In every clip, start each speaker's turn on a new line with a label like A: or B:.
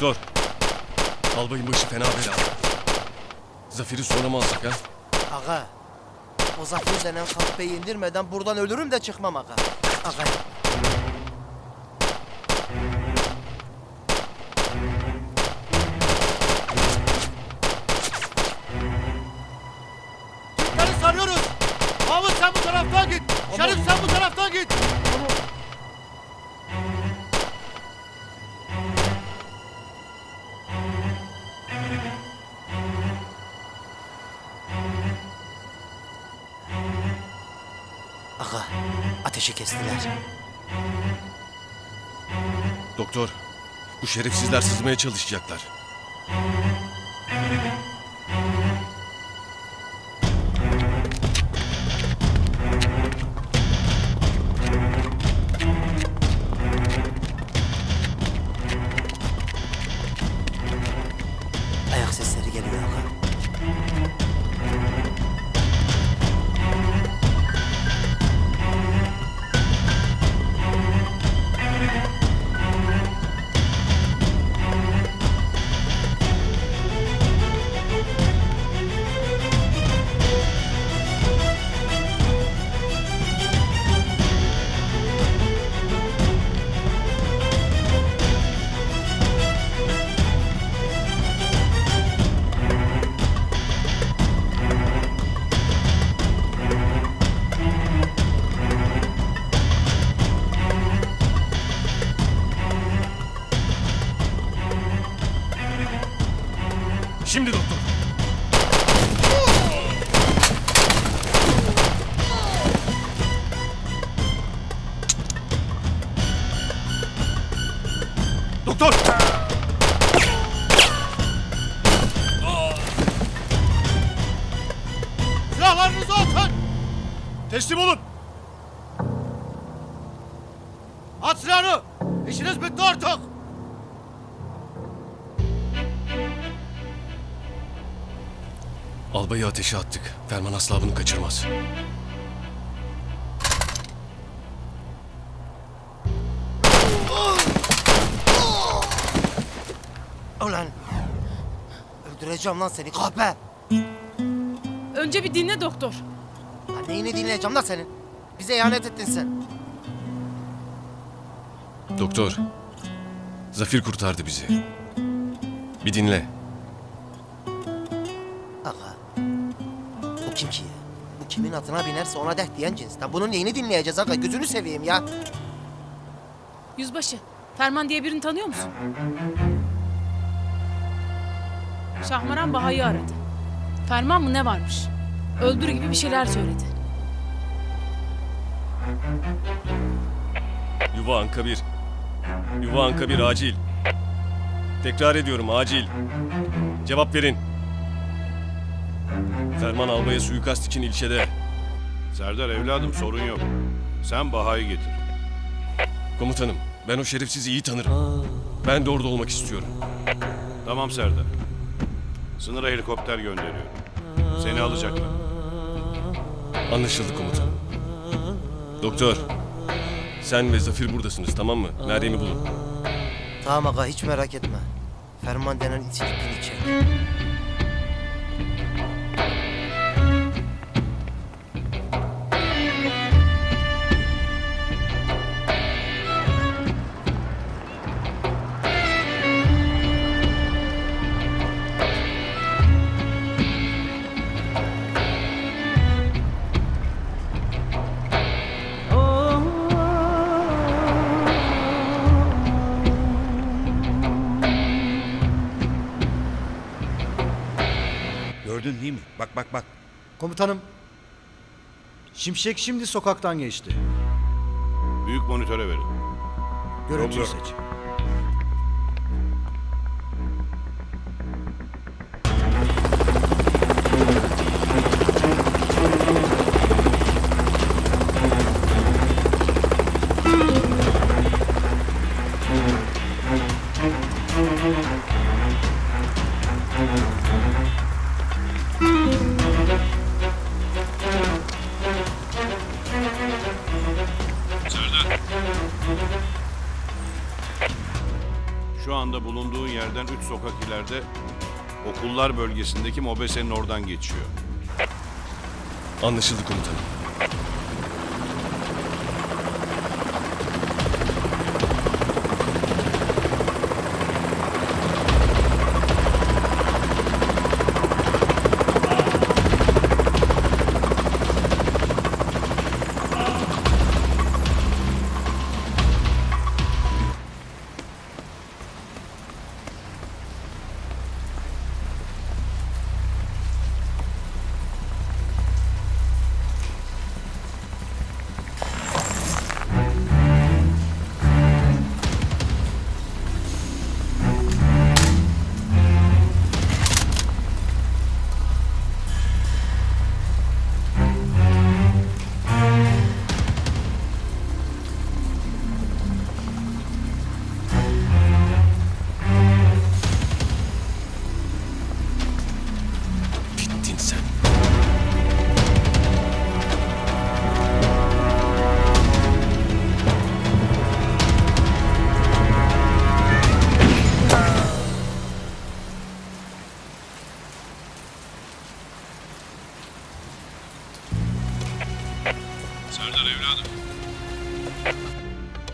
A: Doktor. Albayın başı fena bela. Zafer'i sonra mı alsak ha?
B: Aga. O Zafer denen kahpeyi indirmeden buradan ölürüm de çıkmam aga. Aga. Aga. Ateşi kestiler.
A: Doktor. Bu şerefsizler sızmaya çalışacaklar. Şimdi doktor. Doktor!
C: Silahlarınızı atın.
A: Teslim olun! Albayı ateşe attık. Ferman asla bunu kaçırmaz.
B: Ulan. Öldüreceğim lan seni kahpe.
D: Önce bir dinle doktor.
B: Lan neyini dinleyeceğim lan senin? Bize ihanet ettin sen.
A: Doktor. Zafer kurtardı bizi. Bir dinle.
B: Kim ki ya? Bu kimin atına binerse ona deh diyen cinsten. Bunun neyini dinleyeceğiz aga? Gözünü seveyim ya.
D: Yüzbaşı, Ferman diye birini tanıyor musun? Şahmaran Baha'yı aradı. Ferman mı ne varmış? Öldür gibi bir şeyler söyledi.
A: Yuva Anka 1. Yuva Anka 1 acil. Tekrar ediyorum acil. Cevap verin. Ferman Albay'a suikast için ilçede.
E: Serdar evladım sorun yok. Sen Baha'yı getir.
A: Komutanım ben o şerefsizi iyi tanırım. Ben de orada olmak istiyorum.
E: Tamam Serdar. Sınıra helikopter gönderiyorum. Seni alacaklar.
A: Anlaşıldı komutanım. Doktor. Sen ve Zafer buradasınız tamam mı? Meryem'i bulun.
B: Tamam aga hiç merak etme. Ferman denen itin ipini çek.
F: Gördün değil mi? Bak bak bak.
C: Komutanım. Şimşek şimdi sokaktan geçti.
E: Büyük monitöre verin.
C: Görüntüyü seç.
E: Anda bulunduğun yerden 3 sokak ileride okullar bölgesindeki Mobese'nin oradan geçiyor.
A: Anlaşıldı komutanım.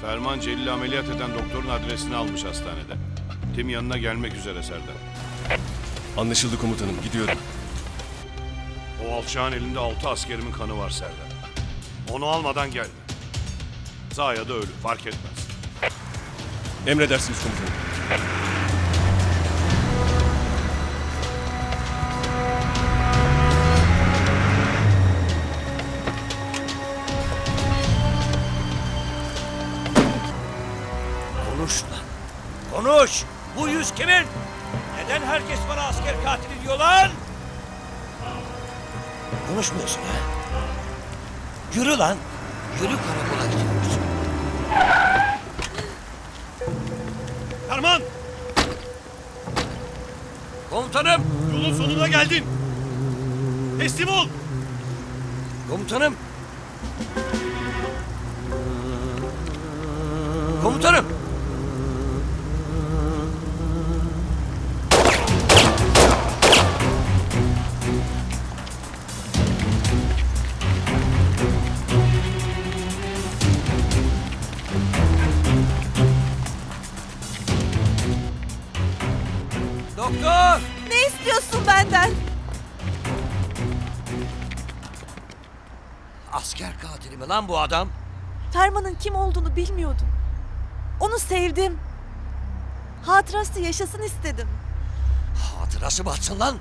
E: Ferman Celil'i ameliyat eden doktorun adresini almış hastanede. Tim yanına gelmek üzere Serdar.
A: Anlaşıldı komutanım. Gidiyorum.
E: O alçağın elinde altı askerimin kanı var Serdar. Onu almadan gelme. Sağ ya da ölü fark etmez.
A: Emredersiniz komutanım.
F: Konuş. Bu yüz kimin? Neden herkes bana asker katili diyor lan? Konuşmuyorsun ha? Yürü lan. Yürü karakola gidiyoruz.
A: Ferman!
F: Komutanım.
A: Yolun sonuna geldin. Teslim ol.
F: Komutanım. Komutanım.
G: İstiyorsun benden?
F: Asker katili mi lan bu adam?
G: Ferman'ın kim olduğunu bilmiyordum. Onu sevdim. Hatırası yaşasın istedim.
F: Hatırası batsın lan.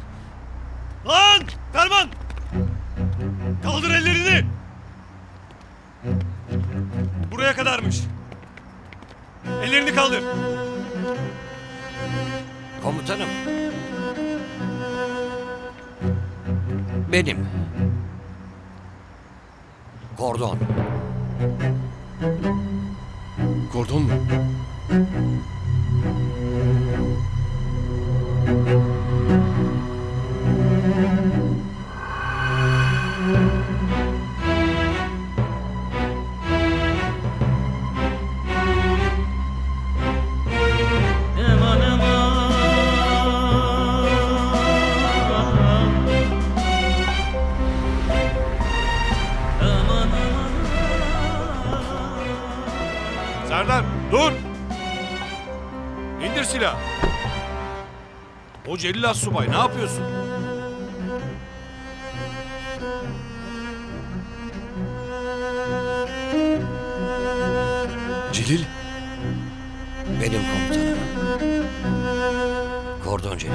A: Lan! Ferman! Kaldır ellerini! Buraya kadarmış. Ellerini kaldır.
F: Komutanım. Benim. Kordon.
A: Kordon mu?
E: Serdar dur. İndir silah. O Celil Assubay ne yapıyorsun? Celil. Benim komutanım.
A: Kordon Celil.